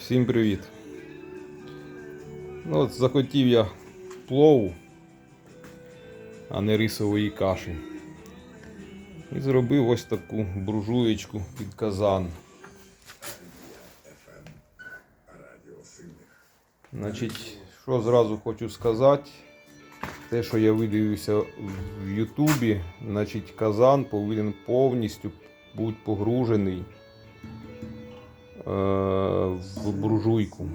Всім привіт. Ну, от захотів я плову, а не рисової каші. І зробив ось таку буржуєчку під казан. Значить, що зразу хочу сказати, те, що я видивився в Ютубі, значить казан повинен повністю бути погружений в буржуйку.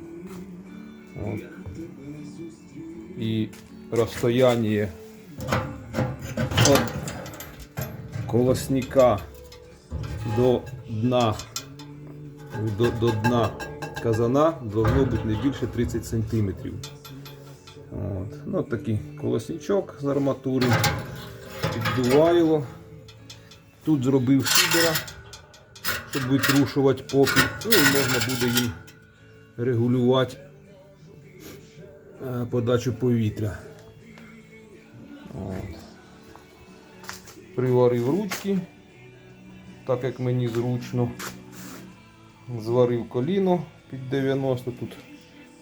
От. І розстояння від колосника до дна, до, до дна казана должно бути не більше 30 см. От. Ну, от такий колосничок з арматури, піддувайло. Тут зробив шибера, щоб витрушувати попіл. Ну і можна буде їм регулювати е, подачу повітря. Приварив ручки, так як мені зручно. Зварив коліно під 90, тут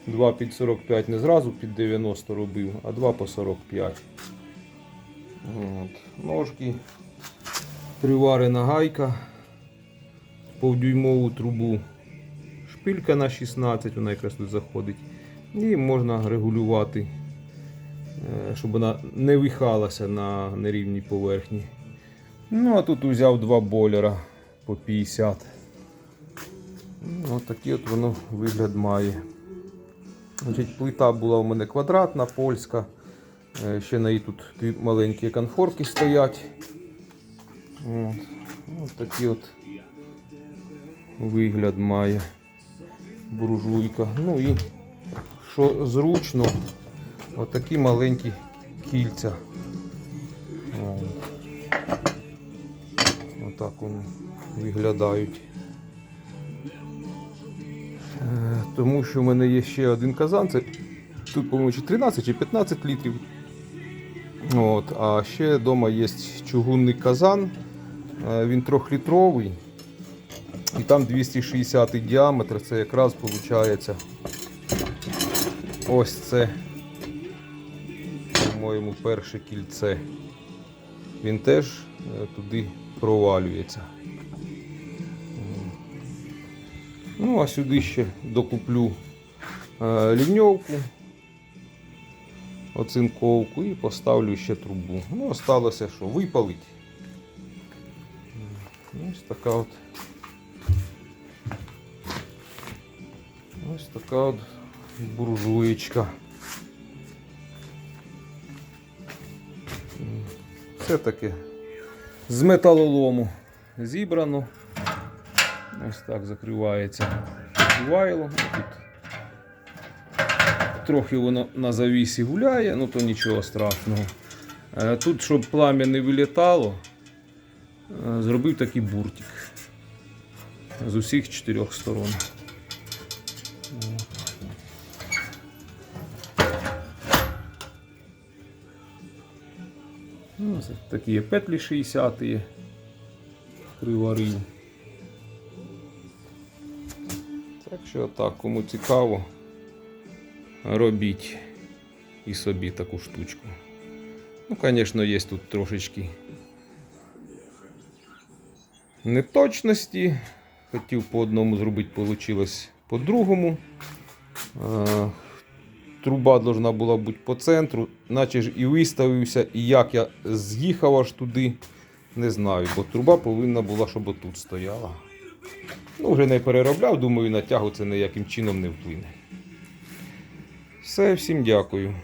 2 під 45, не зразу під 90 робив, а 2 по 45. От. Ножки, приварена гайка, повдюймову трубу, шпилька на 16, вона якраз тут заходить. І можна регулювати, е, щоб вона не вихалася на нерівній поверхні. Ну, а тут взяв два бойлера по 50. Ну, такий от воно вигляд має. Значить, плита була у мене квадратна, польська. Е, Ще на її тут маленькі конфорки стоять. От. Ось такий от вигляд має буржуйка. Ну і що зручно, отакі маленькі кільця. Отак вони виглядають. Е, Тому що в мене є ще один казан. Це тут, по-моєму, чи 13 чи 15 літрів. От, а ще вдома є чугунний казан. Е, Він трьохлітровий. І там 260 діаметр. Це якраз виходить ось це, по-моєму, перше кільце. Він теж е, туди провалюється. Ну, а сюди ще докуплю е, ліньовку, оцинковку і поставлю ще трубу. Ну, осталося що, випалить. Ось така от. Ось така от буржуєчка. Все таке з металолому зібрано. Ось так закривається вайло. Тут трохи воно на завісі гуляє, ну то нічого страшного. Е, Тут, щоб плам'я не вилітало, е, зробив такий буртик з усіх чотирьох сторон. Ну, Ось такі петлі 60 є. Приварив. Так що так, кому цікаво, робіть і собі таку штучку. Ну, звісно, є тут трошечки неточності. Хотів по одному зробити, вийшло по другому. Е, Труба должна була бути по центру, наче ж і виставився, і як я з'їхав аж туди, не знаю, бо труба повинна була, щоб отут стояла. Ну, вже не переробляв, думаю, на тягу це ніяким чином не вплине. Все, всім дякую.